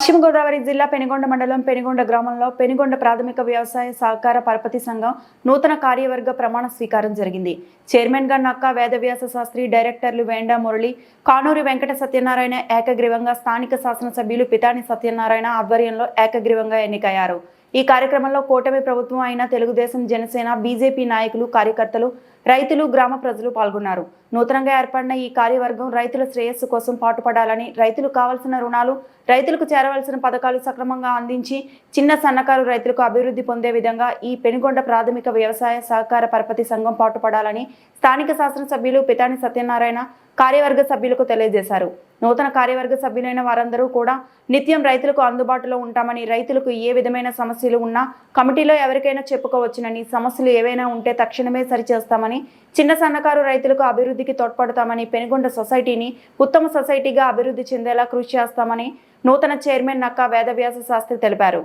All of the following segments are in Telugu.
పశ్చిమ గోదావరి జిల్లా పెనుగొండ మండలం పెనుగొండ గ్రామంలో పెనుగొండ ప్రాథమిక వ్యవసాయ సహకార పరపతి సంఘం నూతన కార్యవర్గ ప్రమాణ స్వీకారం జరిగింది. చైర్మన్గా నక్కా వేదవ్యాస శాస్త్రి డైరెక్టర్లు వేండా మురళి కానూరి వెంకట సత్యనారాయణ ఏకగ్రీవంగా స్థానిక శాసనసభ్యులు పితాని సత్యనారాయణ ఆధ్వర్యంలో ఏకగ్రీవంగా ఎన్నికయ్యారు. ఈ కార్యక్రమంలో కూటమి ప్రభుత్వం అయిన తెలుగుదేశం జనసేన బీజేపీ నాయకులు కార్యకర్తలు రైతులు గ్రామ ప్రజలు పాల్గొన్నారు. నూతనంగా ఏర్పడిన ఈ కార్యవర్గం రైతుల శ్రేయస్సు కోసం పాటుపడాలని రైతులు కావాల్సిన రుణాలు రైతులకు చేరవలసిన పథకాలు సక్రమంగా అందించి చిన్న సన్నకారు రైతులకు అభివృద్ధి పొందే విధంగా ఈ పెనుగొండ ప్రాథమిక వ్యవసాయ సహకార పరపతి సంఘం పాటుపడాలని స్థానిక శాసనసభ్యులు పితాని సత్యనారాయణ కార్యవర్గ సభ్యులకు తెలియజేశారు. నూతన కార్యవర్గ సభ్యులైన వారందరూ కూడా నిత్యం రైతులకు అందుబాటులో ఉంటామని రైతులకు ఏ విధమైన సమస్యలు ఉన్నా కమిటీలో ఎవరికైనా చెప్పుకోవచ్చునని సమస్యలు ఏవైనా ఉంటే తక్షణమే సరిచేస్తామని చిన్న సన్నకారు రైతులకు అభివృద్ధికి తోడ్పడతామని పెనుగొండ సొసైటీని ఉత్తమ సొసైటీగా అభివృద్ధి చెందేలా కృషి చేస్తామని నూతన చైర్మన్ నక్క వేదవ్యాస శాస్త్రి తెలిపారు.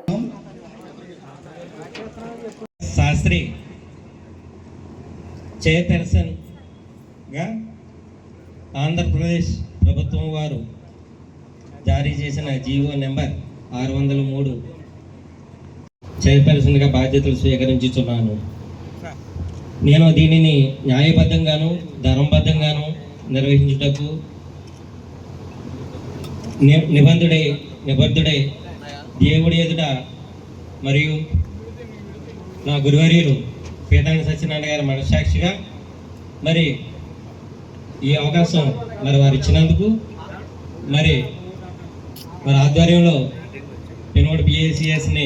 శాస్త్రి చైర్పర్సన్గా ఆంధ్రప్రదేశ్ ప్రభుత్వం వారు జారీ చేసిన జీవో నెంబర్ ఆరు వందల మూడు చైర్పర్సన్గా బాధ్యతలు స్వీకరించుచున్నాను. నేను దీనిని న్యాయబద్ధంగాను ధర్మబద్ధంగాను నిర్వహించుటకు ని- నిబంధుడై దేవుడి ఎదుట మరియు నా గురువర్యులు పీతాని సత్యనారాయణ గారి మనసాక్షిగా మరి ఈ అవకాశం మరి వారు ఇచ్చినందుకు మరి వారి ఆధ్వర్యంలో పెనుగోడు పిఏసిఎస్ని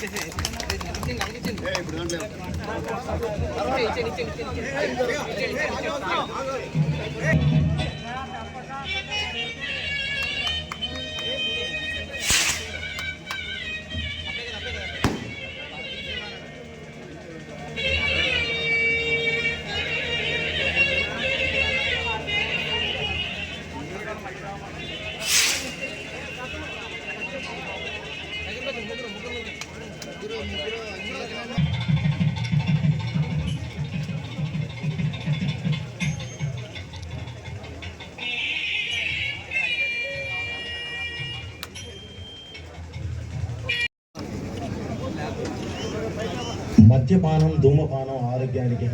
ఇచ్చేయండి మద్యపానం ధూమపానం ఆరోగ్యానికి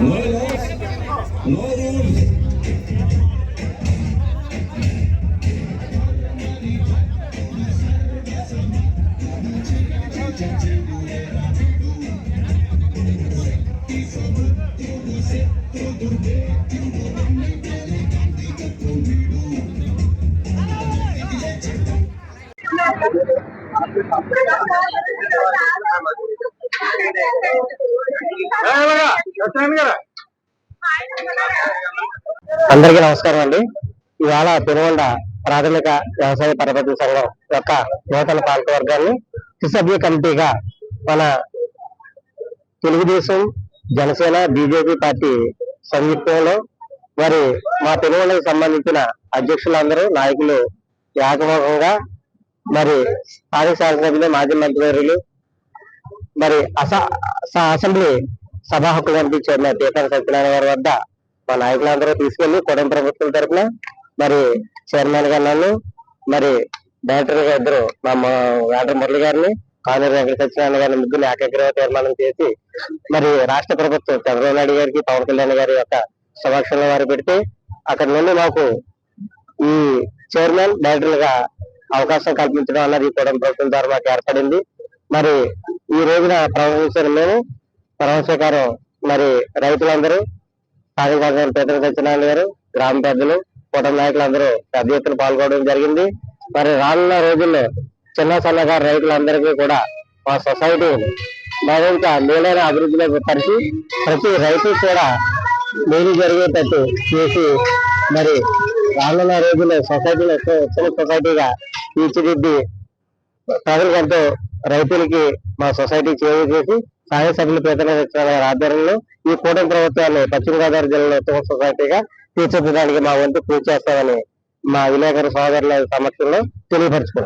Hey, look up. అందరికీ నమస్కారం అండి. ఇవాళ పెనుగొండ ప్రాథమిక వ్యవసాయ పరపతి సంఘం యొక్క నూతన పాలకవర్గాన్ని త్రిసభ్య కమిటీగా మన తెలుగుదేశం జనసేన బీజేపీ పార్టీ సంయుక్తంలో మరి మా పెనుగొండకు సంబంధించిన అధ్యక్షులందరూ నాయకులు ఏకముఖంగా మరి స్థానిక శాసనసభ్యులు మాజీ మంత్రివర్యులు మరి అస అసెంబ్లీ సభా హక్కు కనిపించిన పీతాల సత్యనారాయణ గారి వద్ద మా నాయకులందరూ తీసుకెళ్ళి కొడం ప్రభుత్వం తరఫున మరి చైర్మన్ గారు నన్ను మరి డైరెక్టర్ గారు ఇద్దరు మా వేటర్ మురళి గారిని కానూరు వెంకట సత్యనారాయణ గారిని ముగ్గురు ఏకగ్రహ తీర్మానం చేసి మరి రాష్ట్ర ప్రభుత్వం చంద్రబాబు నాయుడు గారికి పవన్ కళ్యాణ్ గారి యొక్క సమక్షంలో వారు పెడితే అక్కడ నుండి మాకు ఈ చైర్మన్ డైరెక్టర్లుగా అవకాశం కల్పించడం అన్నది ఈ ప్రభుత్వం ద్వారా మాకు ఏర్పడింది. మరి ఈ రోజున ప్రవహించిన మేము ప్రమాణ మరి రైతులందరూ కార్యకర్తలు పెద్ద సత్యనారాయణ గారు గ్రామ పెద్దలు కూటమి నాయకులందరూ పెద్ద ఎత్తున పాల్గొనడం జరిగింది. మరి రానున్న రోజుల్లో చిన్న సన్నగారు రైతులందరికీ కూడా మా సొసైటీ మరింత మేలైన అభివృద్ధిలోకి పరిచి ప్రతి రైతు కూడా మేలు జరిగేటట్టు చేసి మరి రానున్న రోజుల్లో సొసైటీలో చిన్న సొసైటీగా తీర్చిదిద్ది ప్రజలకంటూ రైతులకి మా సొసైటీ చేరువ చేసి సహాయ సభ్యులు పేదల ఆధ్వర్యంలో ఈ కూటమి ప్రభుత్వాన్ని పశ్చిమ గోదావరి జిల్లాలో ఉత్తమ సొసైటీగా తీర్చిదిద్దడానికి మా వంతు పూజ చేస్తామని మా విలేకరు సోదరుల సమక్షంలో తెలియపరచుకున్నాం.